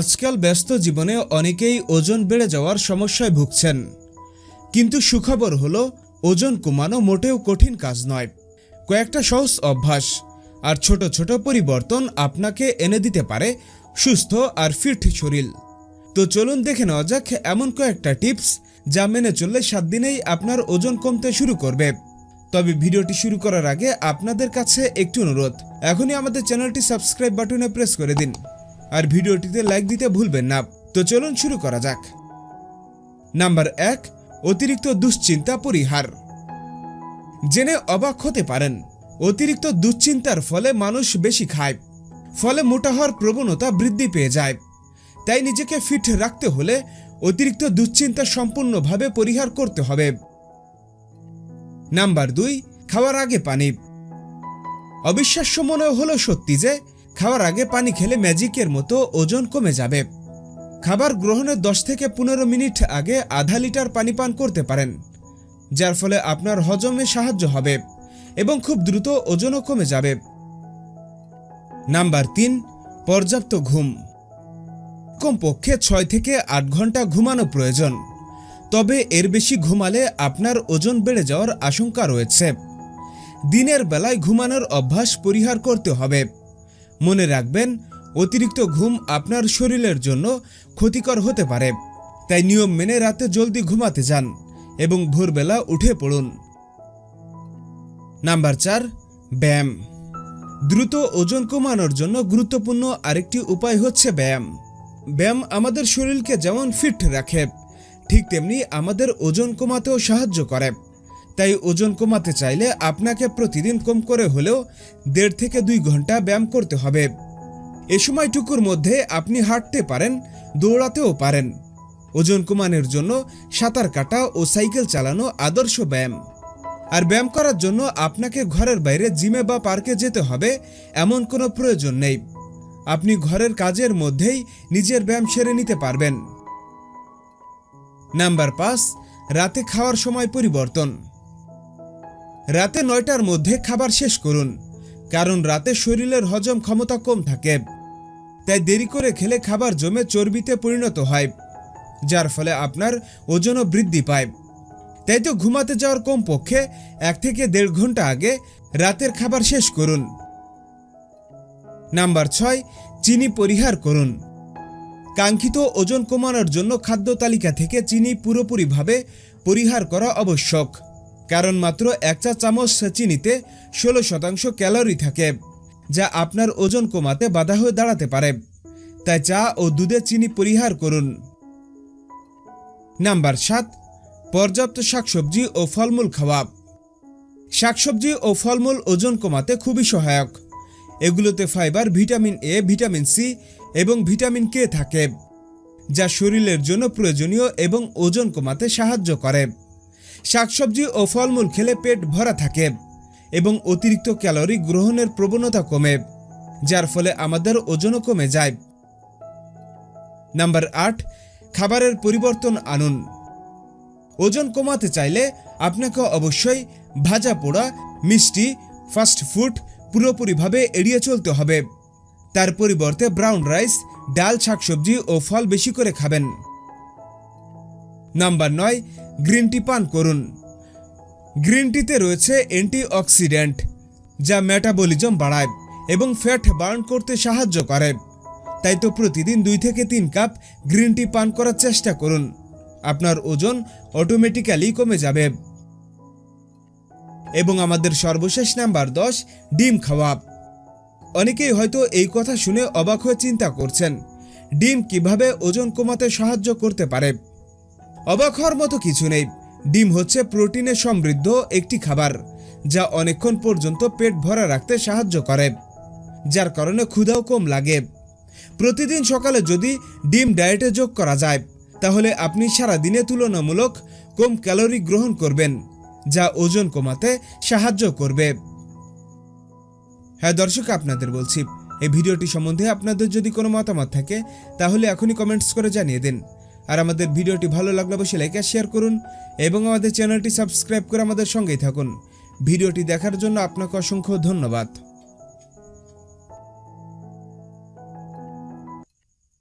আজকাল ব্যস্ত জীবনে অনেকেই ওজন বেড়ে যাওয়ার সমস্যায় ভুগছেন। কিন্তু সুখবর হলো, ওজন কমানো মোটেও কঠিন কাজ নয়। কয়েকটা সহজ অভ্যাস আর ছোট ছোট পরিবর্তন আপনাকে এনে দিতে পারে সুস্থ আর ফিট শরীর। তো চলুন দেখে নেওয়া যাক এমন কয়েকটা টিপস যা মেনে চললে সাত দিনেই আপনার ওজন কমতে শুরু করবে। তবে ভিডিওটি শুরু করার আগে আপনাদের কাছে একটি অনুরোধ, এখনই আমাদের চ্যানেলটি সাবস্ক্রাইব বাটনে প্রেস করে দিন। আর ভিডিওটিতে লাইক দিতে ভুলবেন না। তো চলুন শুরু করা যাক। নাম্বার এক, অতিরিক্ত দুশ্চিন্তা পরিহার। জেনে অবাক হতে পারেন, অতিরিক্ত দুশ্চিন্তার ফলে মানুষ বেশি খায়, ফলে মোটা হওয়ার প্রবণতা বৃদ্ধি পেয়ে যায়। তাই নিজেকে ফিট রাখতে হলে অতিরিক্ত দুশ্চিন্তা সম্পূর্ণভাবে পরিহার করতে হবে। নাম্বার দুই, খাওয়ার আগে পানি। অবিশ্বাস্য মনে হলো সত্যি যে খাওয়ার আগে পানি খেলে ম্যাজিকের মতো ওজন কমে যাবে। খাবার গ্রহণের দশ থেকে পনেরো মিনিট আগে আধা লিটার পানি পান করতে পারেন, যার ফলে আপনার হজমে সাহায্য হবে এবং খুব দ্রুত ওজনও কমে যাবে। নাম্বার তিন, পর্যাপ্ত ঘুম। কমপক্ষে ছয় থেকে আট ঘণ্টা ঘুমানো প্রয়োজন, তবে এর বেশি ঘুমালে আপনার ওজন বেড়ে যাওয়ার আশঙ্কা রয়েছে। দিনের বেলায় ঘুমানোর অভ্যাস পরিহার করতে হবে। মনে রাখবেন, অতিরিক্ত ঘুম আপনার শরীরের জন্য ক্ষতিকর হতে পারে। তাই নিয়ম মেনে রাতে জলদি ঘুমাতে যান এবং ভোরবেলা উঠে পড়ুন। নাম্বার চার, ব্যায়াম। দ্রুত ওজন কমানোর জন্য গুরুত্বপূর্ণ আরেকটি উপায় হচ্ছে ব্যায়াম। ব্যায়াম আমাদের শরীরকে যেমন ফিট রাখে, ঠিক তেমনি আমাদের ওজন কমাতেও সাহায্য করে। তাই ওজন কমাতে চাইলে আপনাকে প্রতিদিন কম করে হলেও দেড় থেকে দুই ঘণ্টা ব্যায়াম করতে হবে। এ সময়টুকুর মধ্যে আপনি হাঁটতে পারেন, দৌড়াতেও পারেন। ওজন কমানোর জন্য সাঁতার কাটা ও সাইকেল চালানো আদর্শ ব্যায়াম। আর ব্যায়াম করার জন্য আপনাকে ঘরের বাইরে জিমে বা পার্কে যেতে হবে এমন কোনো প্রয়োজন নেই। আপনি ঘরের কাজের মধ্যেই নিজের ব্যায়াম সেরে নিতে পারবেন। নাম্বার পাঁচ, রাতে খাওয়ার সময় পরিবর্তন। রাতে নয়টার মধ্যে খাবার শেষ করুন, কারণ রাতে শরীরের হজম ক্ষমতা কম থাকে। তাই দেরি করে খেলে খাবার জমে চর্বিতে পরিণত হয়, যার ফলে আপনার ওজনও বৃদ্ধি পায়। তাই তো ঘুমাতে যাওয়ার কম পক্ষে এক থেকে দেড় ঘণ্টা আগে রাতের খাবার শেষ করুন। নাম্বার ছয়, চিনি পরিহার করুন। কাঙ্ক্ষিত ওজন কমানোর জন্য খাদ্য তালিকা থেকে চিনি পুরোপুরিভাবে পরিহার করা আবশ্যক। কারণ মাত্র এক চা চামচ চিনিতে ষোলো শতাংশ ক্যালোরি থাকে, যা আপনার ওজন কমাতে বাধা হয়ে দাঁড়াতে পারে। তাই চা ও দুধে চিনি পরিহার করুন। নাম্বার সাত, পর্যাপ্ত শাকসবজি ও ফলমূল খাওয়া। শাকসবজি ও ফলমূল ওজন কমাতে খুবই সহায়ক। এগুলোতে fibre, vitamin A, vitamin C এবং ভিটামিন কে থাকে, যা শরীরের জন্য প্রয়োজনীয় এবং ওজন কমাতে সাহায্য করে। শাকসবজি ও ফলমূল খেলে পেট ভরা থাকে এবং অতিরিক্ত ক্যালোরি গ্রহণের প্রবণতা কমে, যার ফলে আমাদের ওজনও কমে যায়। নাম্বার আট, খাবারের পরিবর্তন আনুন। ওজন কমাতে চাইলে আপনাকে অবশ্যই ভাজা পোড়া, মিষ্টি, ফাস্ট ফুড পুরোপুরিভাবে এড়িয়ে চলতে হবে। তার পরিবর্তে ব্রাউন রাইস, ডাল, শাকসবজি ও ফল বেশি করে খাবেন। নাম্বার নয়, গ্রিন টি পান করুন। গ্রিন টিতে রয়েছে অ্যান্টিঅক্সিডেন্ট, যা মেটাবলিজম বাড়ায় এবং ফ্যাট বার্ন করতে সাহায্য করে। তাই তো প্রতিদিন দুই থেকে তিন কাপ গ্রিন টি পান করার চেষ্টা করুন। আপনার ওজন অটোমেটিক্যালি কমে যাবে। এবং আমাদের সর্বশেষ নাম্বার দশ, ডিম খাওয়া। অনেকেই হয়তো এই কথা শুনে অবাক হয়ে চিন্তা করছেন, ডিম কীভাবে ওজন কমাতে সাহায্য করতে পারে? অবাক হওয়ার মতো কিছু নেই। ডিম হচ্ছে প্রোটিনে সমৃদ্ধ একটি খাবার, যা অনেকক্ষণ পর্যন্ত পেট ভরা রাখতে সাহায্য করে, যার কারণে ক্ষুধাও কম লাগে। প্রতিদিন সকালে যদি ডিম ডায়েটে যোগ করা যায়, তাহলে আপনি সারা দিনে তুলনামূলক কম ক্যালোরি গ্রহণ করবেন, যা ওজন কমাতে সাহায্য করবে। হ্যাঁ দর্শক, আপনাদের বলছি, এই ভিডিওটি সম্বন্ধে আপনাদের যদি কোনো মতামত থাকে, তাহলে এখনই কমেন্টস করে জানিয়ে দিন। আর আমাদের ভিডিওটি ভালো লাগলে অবশ্যই লাইক আর শেয়ার করুন এবং আমাদের চ্যানেলটি সাবস্ক্রাইব করে আমাদের সঙ্গেই থাকুন। ভিডিওটি দেখার জন্য আপনাকে অসংখ্য ধন্যবাদ।